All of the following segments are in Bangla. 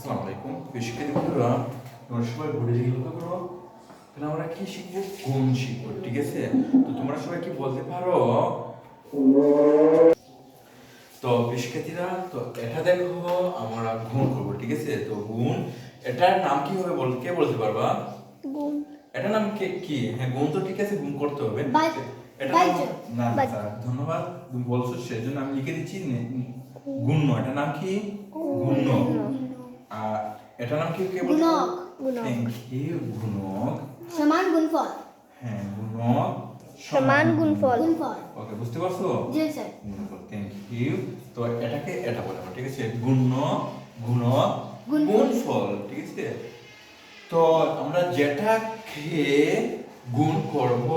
আসসালামু আলাইকুম। বন্ধুরা তোমরা সবাই লক্ষ্য করো। তাহলে আমরা কি শিখব? গুণ শিখব ঠিক আছে? তো তোমরা সবাই কি বলতে পারো? তো শিক্ষার্থীরা তো এটা দেখো আমরা গুণ করব ঠিক আছে? তো গুণ এটার নাম কি হবে বল কে বলতে পারবা? গুণ। এটার নাম কে কি? হ্যাঁ গুণ তো ঠিক আছে গুণ করতে হবে। এটা না ধন্যবাদ তুমি বলছো সেজন্য আমি লিখে দিচ্ছি গুণ্য এটার নাম কি? গুণ্য আর এটার নাম কি কে বলছো গুণক। গুণক। থ্যাংক ইউ গুণক। সমান গুণফল। হ্যাঁ গুণক সমান গুণফল। গুণফল। ওকে বুঝতে পারছ? জি স্যার। গুণফল থ্যাংক ইউ তো এটাকে এটা বলে ঠিক আছে? গুণ্য গুণক গুণফল। গুণফল ঠিক আছে? তো আমরা যেটা খেয়ে গুণ করব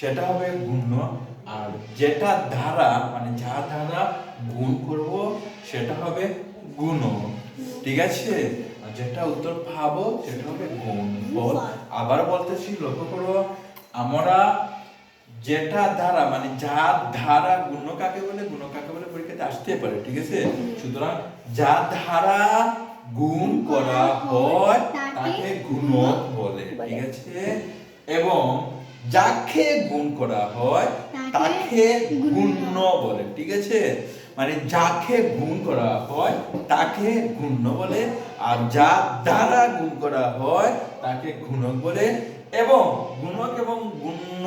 সেটা হবে গুণ আর যেটা ধারা মানে যা ধারা গুণ করব সেটা হবে গুণ ঠিক আছে? যেটা উত্তর পাবো সেটা হবে গুণফল আবার বলতেছি লক্ষ্য করো আমরা যেটা দ্বারা মানে যার দ্বারা গুণ কাকে বলে গুণ কাকে বলে পরীক্ষাতে আসতে পারে ঠিক আছে? সুতরাং যার দ্বারা গুণ করা হয় তাকে গুণক বলে ঠিক আছে? এবং যাকে গুণ করা হয় তাকে গুণ বলে ঠিক আছে? মানে যাকে গুণ করা হয় তাকে গুণ্য বলে আর যা দ্বারা গুণ করা হয় তাকে গুণক বলে এবং গুণক এবং গুণ্য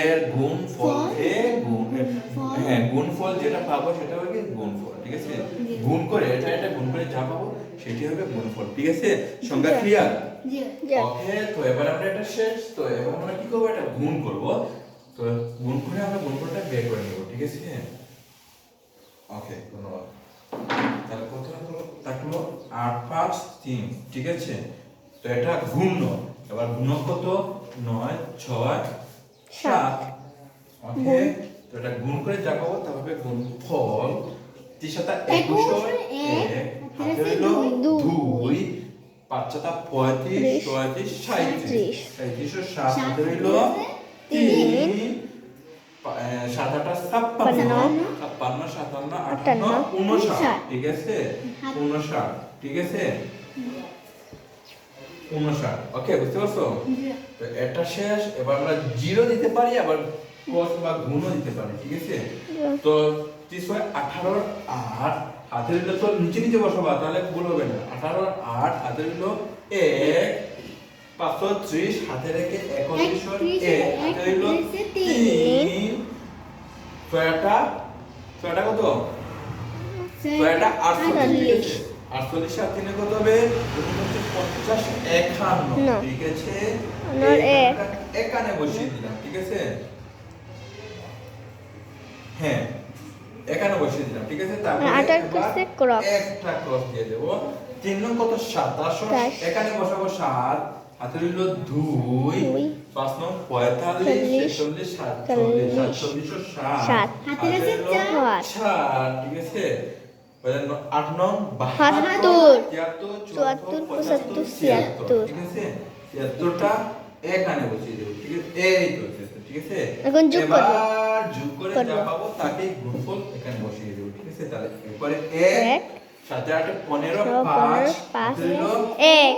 এর গুণ ফল? এ গুণ হ্যাঁ গুণ ফল যেটা পাবো সেটা হবে গুণ ফল ঠিক আছে? গুণ করে এটা এটা গুণ করে যা পাবো সেটি হবে গুণ ফল ঠিক আছে? সংজ্ঞা ক্লিয়ার জি। ওকে তো এবার আমরা এটা শেষ তো এবার আমরা কি করব? এটা গুণ করব। তো গুণ করে আমরা গুণফলটা বের করে নেব ঠিক আছে? ওকে ধন্যবাদ। তাহলে কত হলো থাকল আট পাঁচ তিন ঠিক আছে? তো এটা গুণ্য এবার গুণক কত? নয় ছয় সাত। ওকে তো এটা গুণ করে যা পাবো তা হবে গুণফল তিন সাতা একুশো এক দুই পাঁচ সাতা পঁয়ত্রিশ ত্রিশ, পঁয়ত্রিশ সাঁত্রিশ সাঁইত্রিশ। সাত হইল তিন। পা- এ, সাত আটা ছাপ্পান্ন। ছাপ্পান্ন, ছাপ্পান্ন সাতান্ন আটান্ন। আটান্ন, উনষাট উনষাট। ঠিক আছে? উনষাট ঠিক আছে? উনষাট ওকে বুঝতে পারছ? তো এটা শেষ। এবার আমরা জিরো দিতে পারি আবার ক্রস বা গুণও দিতে পারি ঠিক আছে? তো তিনশো আঠারোর আট। হাতের তো নিচে নিচে বসাবা তাহলে ভুল হবে না। আঠারোর আট হাতের এক। পাঁচশো ত্রিশ হাতে রেখে একত্রিশশো এক হাতে হইল তিন। তিন। ছয়টা ছয়টা কত? ছয়টা আটচল্লিশ আটচল্লিশ আর তিনে কত হবে? এখানে পঞ্চাশ একান্ন। ঠিক আছে? একানে বসিয়ে দিলাম ঠিক আছে? হ্যাঁ এখানে বসিয়ে দিলাম ঠিক আছে? তারপরে cross। একটা ক্রস দিয়ে দেবো। তিন নং কত? সাত। এখানে বসাবো সাত। হাতে রইল দুই দুই। পাঁচ নং পঁয়তাল্লিশ ছেচল্লিশ সাতচল্লিশ সাতচল্লিশশো সাত সাত। হাতে হাতের চার। চার ঠিক আছে আট নং বাহাত্তর, তিয়াত্তর চুয়াত্তর, পঁচাত্তর, ছিয়াত্তর ছিয়াত্তর। ঠিক আছে ছিয়াত্তরটা এখানে বসিয়ে দেবো ঠিক আছে এই তো ঠিক আছে এখন যোগ করব। যোগ করে যা পাবো তাকে গুণফল এখানে বসিয়ে দেবো ঠিক আছে তাহলে এরপরে এক সাথে আটে পনেরো পনেরো, পাঁচ পাঁচ, এক,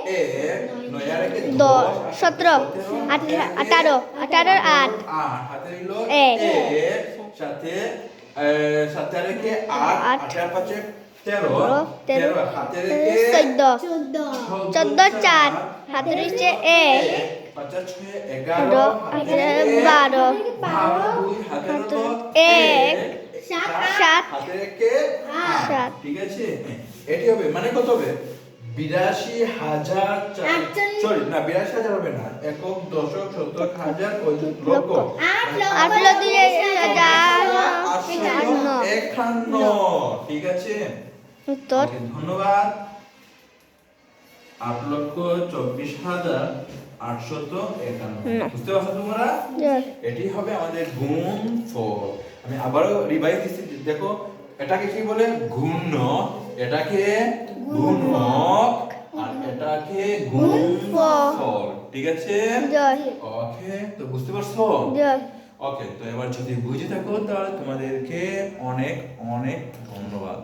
দশ, সতেরো, আঠারো, আট, সাথে সাথে আট আঠারো পাঁচে তেরো তেরো, হাতে রেখে চোদ্দ চার, হাতে রয়েছে এক, এগারো, বারো, এক, সাত হাতে রেখে সাত। ঠিক আছে? এটি হবে মানে কত হবে? বিরাশি হাজার সরি না বিরাশি হাজার হবে না। একক দশক শতক হাজার পঁয়ত্রিশ লক্ষ। একান্ন। একান্ন। ঠিক আছে? উত্তর। ধন্যবাদ। আট লক্ষ চব্বিশ হাজার আটশত একান্ন। বুঝতে পারছ তোমরা? এটি হবে আমাদের গুণ ফল। আমি আবারও রিভাইজ দিচ্ছি দেখো এটাকে কি বলে? ঘূর্ণ এটাকে গুণক আর এটাকে গুণফল ঠিক আছে? ওকে তো বুঝতে পারছ? ওকে তো এবার যদি বুঝে থাকো তাহলে তোমাদেরকে অনেক অনেক ধন্যবাদ।